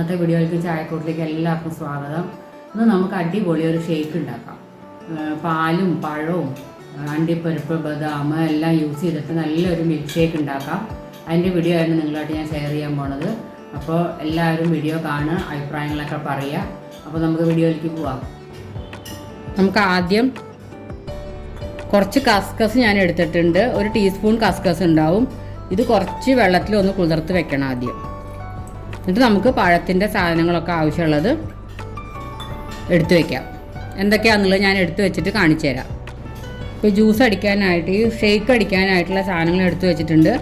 ഇന്നത്തെ വീഡിയോയിലേക്ക് ചായക്കൂട്ടിലേക്ക് എല്ലാവർക്കും സ്വാഗതം. ഇന്ന് നമുക്ക് അടിപൊളി ഒരു ഷേക്ക് ഉണ്ടാക്കാം. പാലും പഴവും അണ്ടിപ്പരിപ്പ് ബദാം എല്ലാം യൂസ് ചെയ്തിട്ട് നല്ലൊരു മിൽക്ക് ഷേക്ക് ഉണ്ടാക്കാം. അതിന്റെ വീഡിയോ ആയിരുന്നു നിങ്ങളായിട്ട് ഞാൻ ഷെയർ ചെയ്യാൻ പോണത്. അപ്പോൾ എല്ലാവരും വീഡിയോ കാണുക അഭിപ്രായങ്ങളൊക്കെ പറയുക. അപ്പോൾ നമുക്ക് വീഡിയോയിലേക്ക് പോവാം. നമുക്ക് ആദ്യം കുറച്ച് കസ്കസ് ഞാൻ എടുത്തിട്ടുണ്ട്. ഒരു ടീസ്പൂൺ കസ്കസ് ഉണ്ടാവും. ഇത് കുറച്ച് വെള്ളത്തിൽ ഒന്ന് കുതിർത്ത് വെക്കണം ആദ്യം. എന്നിട്ട് നമുക്ക് പഴത്തിന്റെ സാധനങ്ങളൊക്കെ ആവശ്യമുള്ളത് എടുത്തു വയ്ക്കാം എന്തൊക്കെയാണെന്നുള്ളത് ഞാൻ എടുത്തു വെച്ചിട്ട് കാണിച്ചു തരാം. ഇപ്പോൾ ജ്യൂസ് അടിക്കാനായിട്ട് ഈ ഷേക്ക് അടിക്കാനായിട്ടുള്ള സാധനങ്ങൾ എടുത്തു വെച്ചിട്ടുണ്ട്.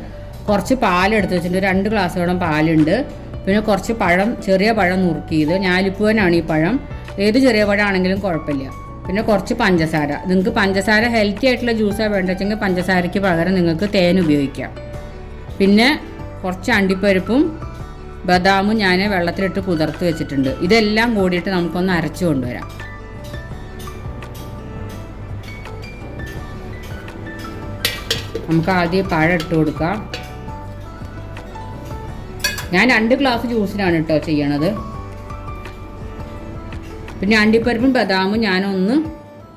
കുറച്ച് പാൽ എടുത്തു വെച്ചിട്ടുണ്ട്. രണ്ട് ഗ്ലാസ്സോളം പാലുണ്ട്. പിന്നെ കുറച്ച് പഴം ചെറിയ പഴം നുറുക്കിയത്. ഞാലിപ്പൂവനാണ് ഈ പഴം. ഏത് ചെറിയ പഴമാണെങ്കിലും കുഴപ്പമില്ല. പിന്നെ കുറച്ച് പഞ്ചസാര. നിങ്ങൾക്ക് പഞ്ചസാര ഹെൽത്തി ആയിട്ടുള്ള ജ്യൂസാണ് വേണ്ടതെങ്കിൽ പഞ്ചസാരയ്ക്ക് പകരം നിങ്ങൾക്ക് തേൻ ഉപയോഗിക്കാം. പിന്നെ കുറച്ച് അണ്ടിപ്പരിപ്പും ബദാമും ഞാൻ വെള്ളത്തിലിട്ട് കുതിർത്ത് വെച്ചിട്ടുണ്ട്. ഇതെല്ലാം കൂടിയിട്ട് നമുക്കൊന്ന് അരച്ചു കൊണ്ടുവരാം. നമുക്ക് ആദ്യം പഴം ഇട്ട് കൊടുക്കാം. ഞാൻ രണ്ട് ഗ്ലാസ് ജ്യൂസിനാണ് കേട്ടോ ചെയ്യണത്. പിന്നെ അണ്ടിപ്പരിപ്പും ബദാമും ഞാനൊന്ന്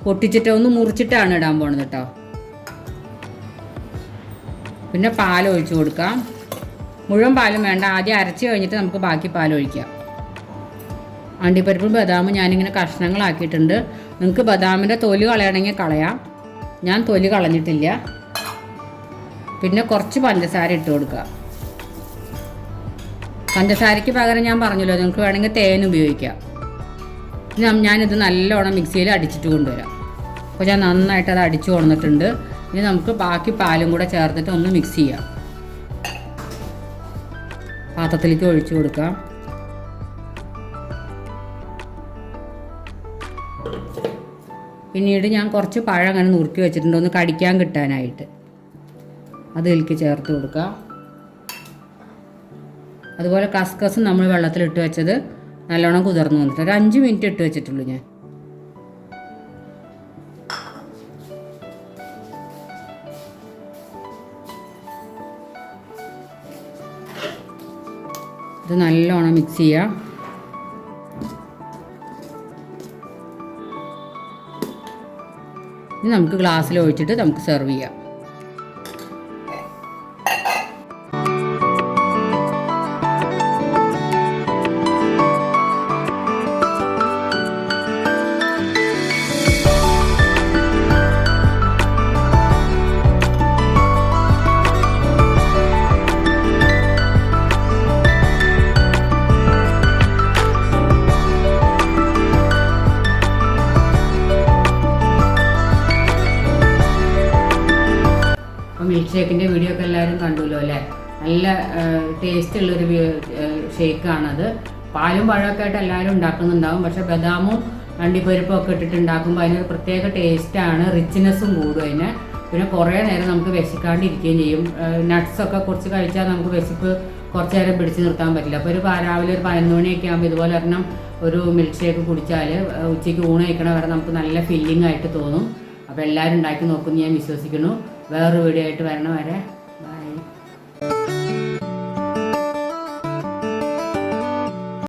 പൊട്ടിച്ചിട്ട് ഒന്ന് മുറിച്ചിട്ടാണ് ഇടാൻ പോണത് കേട്ടോ. പിന്നെ പാൽ ഒഴിച്ചു കൊടുക്കാം. മുഴുവൻ പാലും വേണ്ട. ആദ്യം അരച്ച് കഴിഞ്ഞിട്ട് നമുക്ക് ബാക്കി പാൽ ഒഴിക്കാം. അണ്ടിപ്പരിപ്പും ബദാമും ഞാനിങ്ങനെ കഷ്ണങ്ങളാക്കിയിട്ടുണ്ട്. നിങ്ങൾക്ക് ബദാമിന്റെ തൊലി കളയണമെങ്കിൽ കളയാം. ഞാൻ തൊലി കളഞ്ഞിട്ടില്ല. പിന്നെ കുറച്ച് പഞ്ചസാര ഇട്ട് കൊടുക്കുക. പഞ്ചസാരയ്ക്ക് പകരം ഞാൻ പറഞ്ഞല്ലോ നിങ്ങൾക്ക് വേണമെങ്കിൽ തേൻ ഉപയോഗിക്കാം. ഞാനിത് നല്ലോണം മിക്സിയിൽ അടിച്ചിട്ട് കൊണ്ടുവരാം. അപ്പോൾ ഞാൻ നന്നായിട്ട് അത് അടിച്ചു കൊണ്ടിട്ടുണ്ട് ഇനി നമുക്ക് ബാക്കി പാലും കൂടെ ചേർത്തിട്ട് ഒന്ന് മിക്സ് ചെയ്യാം. പാത്രത്തിലേക്ക് ഒഴിച്ചു കൊടുക്കാം പിന്നീട് ഞാൻ കുറച്ച് പഴം അങ്ങനെ നുറുക്കി വെച്ചിട്ടുണ്ട്. ഒന്ന് കടിക്കാൻ കിട്ടാനായിട്ട്. അത് ഇതിലേക്ക് ചേർത്ത് കൊടുക്കാം അതുപോലെ കസ്കസ് നമ്മൾ വെള്ളത്തിലിട്ട് വെച്ചത് നല്ലോണം കുതിർന്നു വന്നിട്ട് ഒരു അഞ്ച് മിനിറ്റ് ഇട്ട് വെച്ചിട്ടുള്ളൂ ഞാൻ. ഇത് നല്ലോണം മിക്സ് ചെയ്യാം. ഇനി നമുക്ക് ഗ്ലാസ്സിൽ ഒഴിച്ചിട്ട് നമുക്ക് സെർവ് ചെയ്യാം. ഷേക്കിന്റെ വീഡിയോ ഒക്കെ എല്ലാവരും കണ്ടുല്ലോ അല്ലേ? നല്ല ടേസ്റ്റ് ഉള്ളൊരു ഷേക്കാണത് പാലും പഴമൊക്കെ ആയിട്ട് എല്ലാവരും ഉണ്ടാക്കുന്നുണ്ടാവും. പക്ഷേ ബദാമും അണ്ടിപ്പരിപ്പും ഒക്കെ ഇട്ടിട്ട് ഉണ്ടാക്കുമ്പോൾ അതിനൊരു പ്രത്യേക ടേസ്റ്റാണ് റിച്ച്നെസ്സും കൂടും അതിന്. പിന്നെ കുറേ നേരം നമുക്ക് വിശക്കാണ്ടിരിക്കുകയും ചെയ്യും. നട്ട്സൊക്കെ കുറച്ച് കഴിച്ചാൽ നമുക്ക് വിശപ്പ് കുറച്ച് നേരം പിടിച്ച് നിർത്താൻ പറ്റില്ല. അപ്പോൾ ഒരു രാവിലെ ഒരു പതിനൊന്ന് മണിയൊക്കെ ആകുമ്പോൾ ഇതുപോലെ ഒരെണ്ണം ഒരു മിൽക്ക് ഷേക്ക് കുടിച്ചാൽ ഉച്ചയ്ക്ക് ഊണ് കഴിക്കണ വരെ നമുക്ക് നല്ല ഫില്ലിംഗ് ആയിട്ട് തോന്നും. അപ്പോൾ എല്ലാവരും ഉണ്ടാക്കി നോക്കുമെന്ന് ഞാൻ വിശ്വസിക്കുന്നു. വേറൊരു വീഡിയോ ആയിട്ട് വരണം വരെ